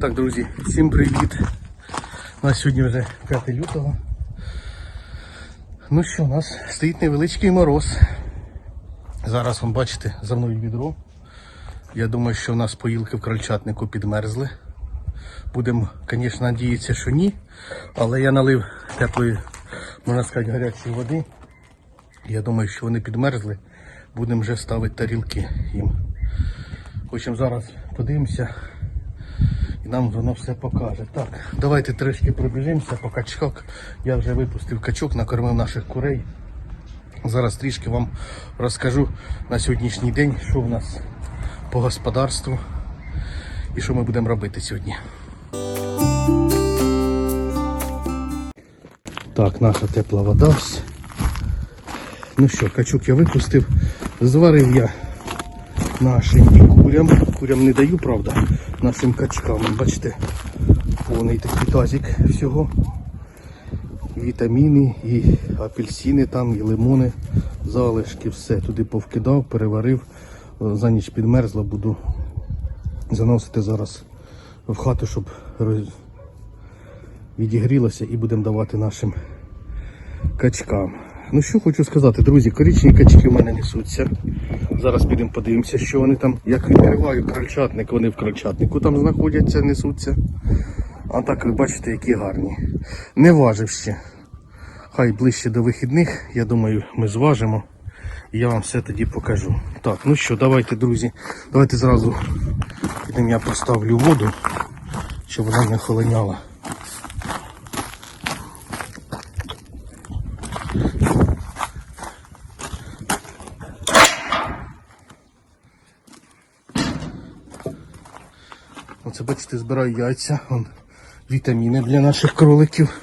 Так, друзі, всім привіт. У нас сьогодні вже 5 лютого. Ну що, у нас стоїть невеличкий мороз. Зараз вам бачите за мною відро. Я думаю, що у нас поїлки в крольчатнику підмерзли. Будемо, звісно, надіятися, що ні. Але я налив теплої, можна сказати, гарячої води. Я думаю, що вони підмерзли. Будемо вже ставити тарілки їм. Хочемо зараз подивимося і нам воно все покаже. Так, давайте трішки пробіжимося по качках. Я вже випустив качок, накормив наших курей. Зараз трішки вам розкажу на сьогоднішній день, що в нас по господарству і що ми будемо робити сьогодні. Так, наша тепла вода. ось. Ну що, качок я випустив. Зварив я нашим і курям. Курям не даю, правда, нашим качкам. Бачите, повний такий тазик всього. Вітаміни, і апельсини там, і лимони, залишки, все туди повкидав, переварив. Е, За ніч підмерзло, буду заносити зараз в хату, щоб роз- відігрілося і будемо давати нашим качкам. Ну що хочу сказати, друзі, коричні качки в мене несуться. Зараз підемо подивимося, що вони там. Як відкриваю крольчатник, вони в крольчатнику там знаходяться, несуться. А так ви бачите, які гарні. Не важив ще. Хай ближче до вихідних, я думаю, ми зважимо. Я вам все тоді покажу. Так, ну що, давайте, друзі, давайте зразу підемо я поставлю воду, щоб вона не холоняла. Оце бачите, збираю яйця, Вон, вітаміни для наших кроликів.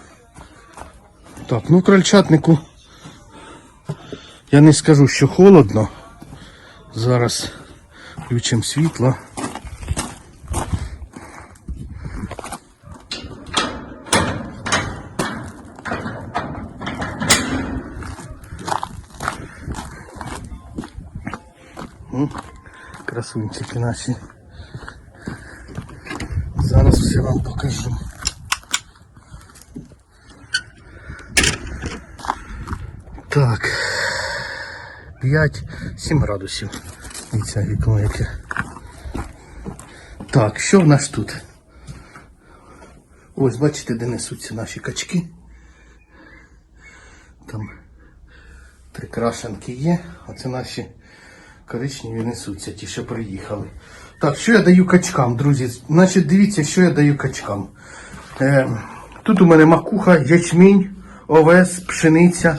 Так, ну крольчатнику я не скажу, що холодно. Зараз включимо світло. Красунчики наші. Вам покажу. Так. 5-7 градусів. Дивіться, вікно яке. Так, що в нас тут? Ось, бачите, де несуться наші качки. Там три крашенки є, а це наші коричневі несуться, ті, що приїхали. Так, що я даю качкам, друзі? Значить, дивіться, що я даю качкам. Е, тут у мене макуха, ячмінь, овес, пшениця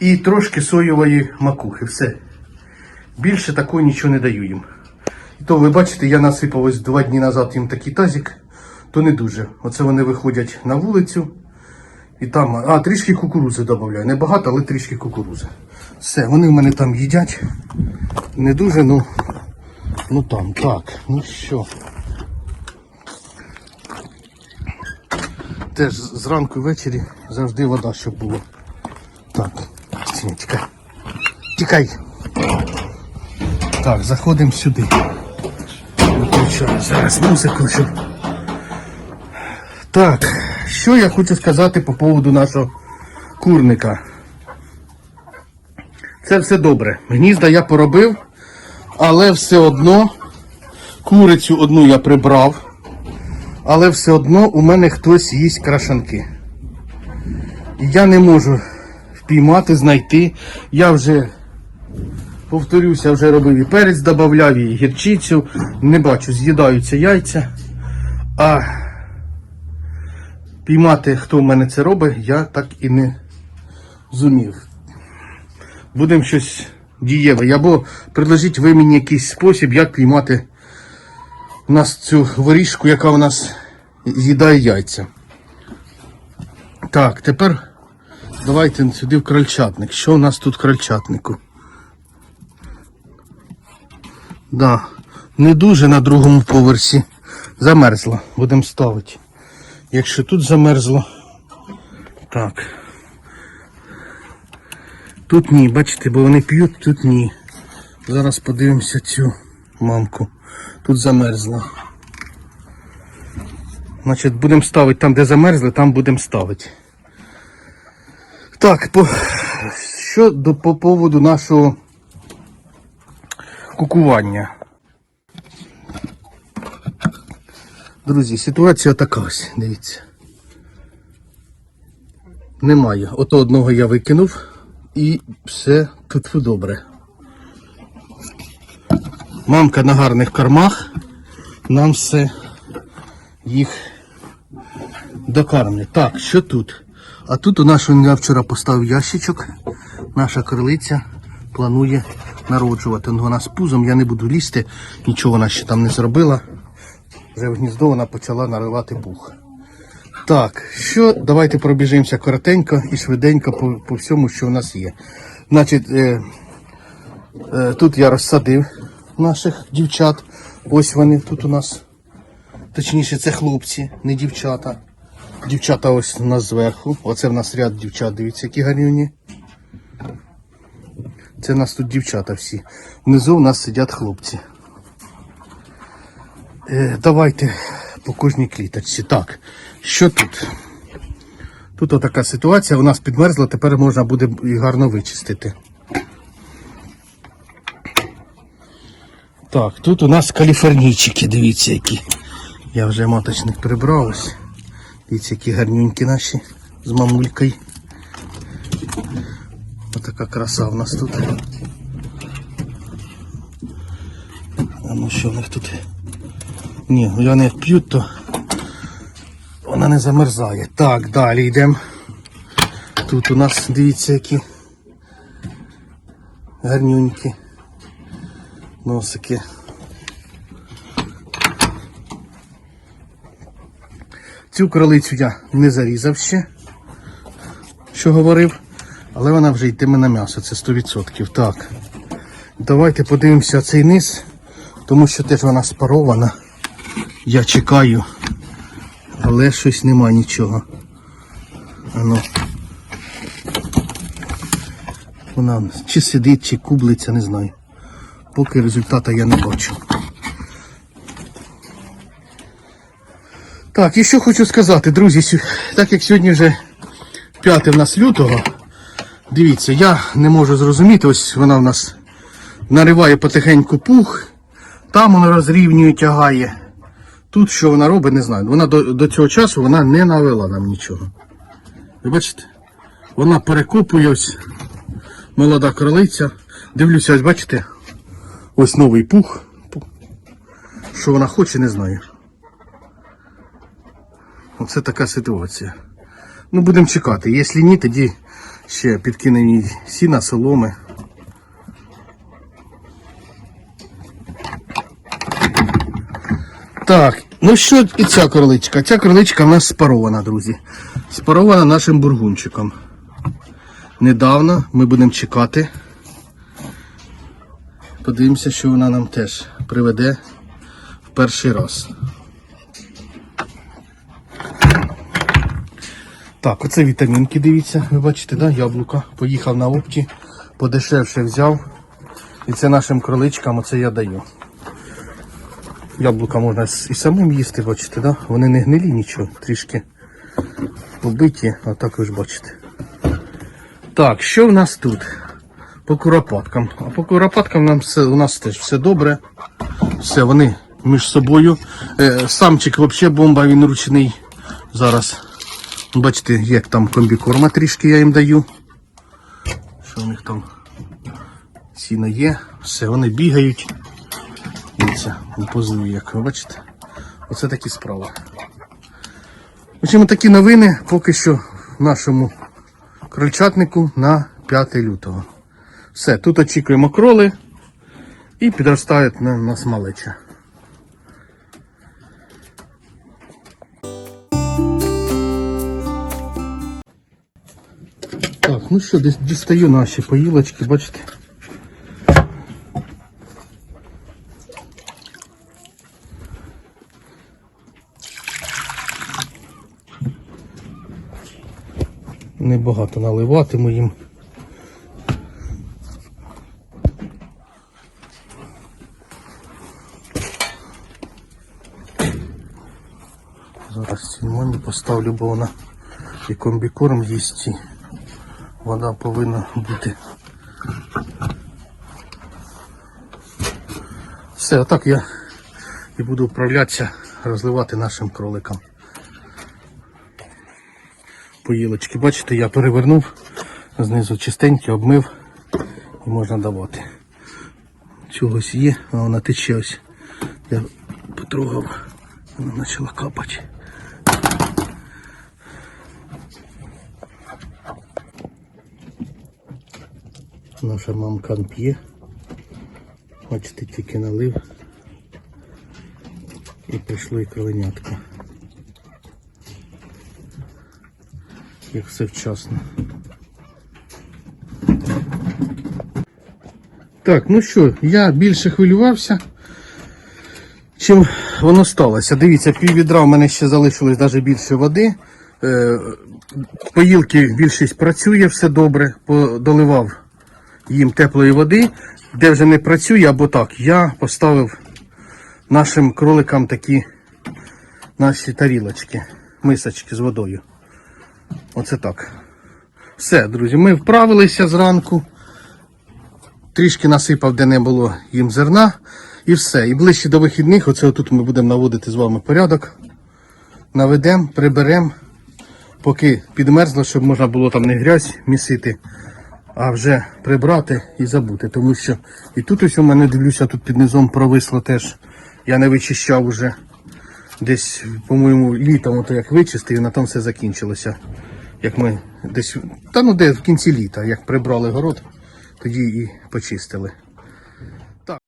і трошки соєвої макухи. Все. Більше такого нічого не даю їм. І то ви бачите, я насипав ось два дні назад їм такий тазик, то не дуже. Оце вони виходять на вулицю. І там, а трішки кукурузи додаю. Не багато, але трішки кукурузи. Все, вони в мене там їдять. Не дуже, ну, ну там, так, ну що. Теж зранку ввечері завжди вода, щоб було. Так, тікай. Тікай. Так, заходимо сюди. Зараз музику, щоб. Так, що я хочу сказати по поводу нашого курника. Це все добре. Гнізда я поробив, але все одно курицю одну я прибрав, але все одно у мене хтось їсть крашанки. Я не можу впіймати, знайти. Я вже, повторюся, вже робив і перець додавав, і гірчицю. Не бачу, з'їдаються яйця. А піймати, хто в мене це робить, я так і не зумів. Будемо щось дієве. Або предложіть ви мені якийсь спосіб, як піймати у нас цю воріжку, яка у нас з'їдає яйця. Так, тепер давайте сюди в крольчатник. Що у нас тут в крольчатнику? Да, не дуже на другому поверсі. Замерзло. Будемо ставити. Якщо тут замерзло. Так. Тут ні, бачите, бо вони п'ють, тут ні. Зараз подивимося цю мамку. Тут замерзла. Значить, будемо ставити там, де замерзли, там будемо ставити. Так, по, що до, по поводу нашого кукування. Друзі, ситуація така ось, дивіться. Немає. Ото одного я викинув і все тут добре. Мамка на гарних кормах. Нам все їх докармлює. Так, що тут? А тут у нас я вчора поставив ящичок. Наша крилиця планує народжувати. Ну, Вона з пузом, я не буду лізти, нічого вона ще там не зробила. Вже в гніздо вона почала наривати пух. Так, що, давайте пробіжимося коротенько і швиденько по, по всьому, що в нас є. Значить, е, е, тут я розсадив наших дівчат. Ось вони тут у нас. Точніше, це хлопці, не дівчата. Дівчата ось у нас зверху. Оце в нас ряд дівчат, дивіться, які гарнюні. Це в нас тут дівчата всі. Внизу у нас сидять хлопці. Е, давайте по кожній кліточці. Так, що тут? Тут отака ситуація, у нас підмерзла, тепер можна буде і гарно вичистити. Так, тут у нас каліфорнійчики, дивіться які. Я вже маточник прибрав ось. Дивіться, які гарненькі наші з мамулькою. Отака краса в нас тут. А ну що в них тут? Ні, вони як п'ють, то вона не замерзає. Так, далі йдемо. Тут у нас, дивіться, які гарнюнькі носики. Цю кролицю я не зарізав ще, що говорив, але вона вже йтиме на м'ясо, це 100%. Так. Давайте подивимося цей низ, тому що теж вона спарована. Я чекаю, але щось нема нічого. Ану. Вона чи сидить, чи кублиться, не знаю. Поки результата я не бачу. Так, і що хочу сказати, друзі, так як сьогодні вже 5 в нас лютого, дивіться, я не можу зрозуміти, ось вона в нас нариває потихеньку пух, там вона розрівнює, тягає. Тут що вона робить, не знаю. Вона до, до цього часу вона не навела нам нічого. Ви бачите? Вона перекопує ось молода кролиця. Дивлюся, ось бачите, ось новий пух. Що вона хоче, не знаю. Оце така ситуація. Ну, будемо чекати. Якщо ні, тоді ще підкинемо сіна, соломи. Так, ну що і ця кроличка? Ця кроличка в нас спарована, друзі. Спарована нашим бургунчиком. Недавно ми будемо чекати. Подивимося, що вона нам теж приведе в перший раз. Так, оце вітамінки, дивіться, ви бачите, да? яблука. Поїхав на опті, подешевше взяв. І це нашим кроличкам оце я даю. Яблука можна і самим їсти, бачите, да? Вони не гнилі нічого, трішки побиті, а так ви ж бачите. Так, що в нас тут? По куропаткам. А по куропаткам нам все, у нас теж все добре. Все, вони між собою. Е, самчик взагалі бомба, він ручний. Зараз. Бачите, як там комбікорма трішки я їм даю. Що у них там сіно є. Все, вони бігають. Дивіться, позую, як ви бачите. Оце такі справи. В такі новини поки що нашому крольчатнику на 5 лютого. Все, тут очікуємо кроли і підростають на нас малеча. Так, ну що, дістаю наші поїлочки, бачите. Небагато наливатиму їм. Зараз цільмоні поставлю, бо вона і комбікорм їсть, і вода повинна бути. Все, отак я і буду вправлятися, розливати нашим кроликам. Поїлочки, бачите, я перевернув, знизу чистенько обмив і можна давати. Чогось є, а вона тече ось. Я потрогав, вона почала капати. Наша мамка п'є. Бачите, тільки налив. І прийшло і кровенятко. Як все вчасно. Так, ну що, я більше хвилювався, чим воно сталося. Дивіться, пів відра в мене ще залишилось навіть більше води. Е, поїлки більшість працює, все добре. Доливав їм теплої води. Де вже не працює або так, я поставив нашим кроликам такі наші тарілочки, мисочки з водою. Оце так. Все, друзі, ми вправилися зранку. Трішки насипав, де не було їм зерна. І все. І ближче до вихідних, оце отут ми будемо наводити з вами порядок. Наведемо, приберемо, поки підмерзло, щоб можна було там не грязь місити, а вже прибрати і забути. Тому що і тут ось у мене дивлюся, тут під низом провисло теж. Я не вичищав вже. Десь, по-моєму, літом, ото як вичистив, на тому все закінчилося. Як ми десь, та ну де в кінці літа, як прибрали город, тоді і почистили.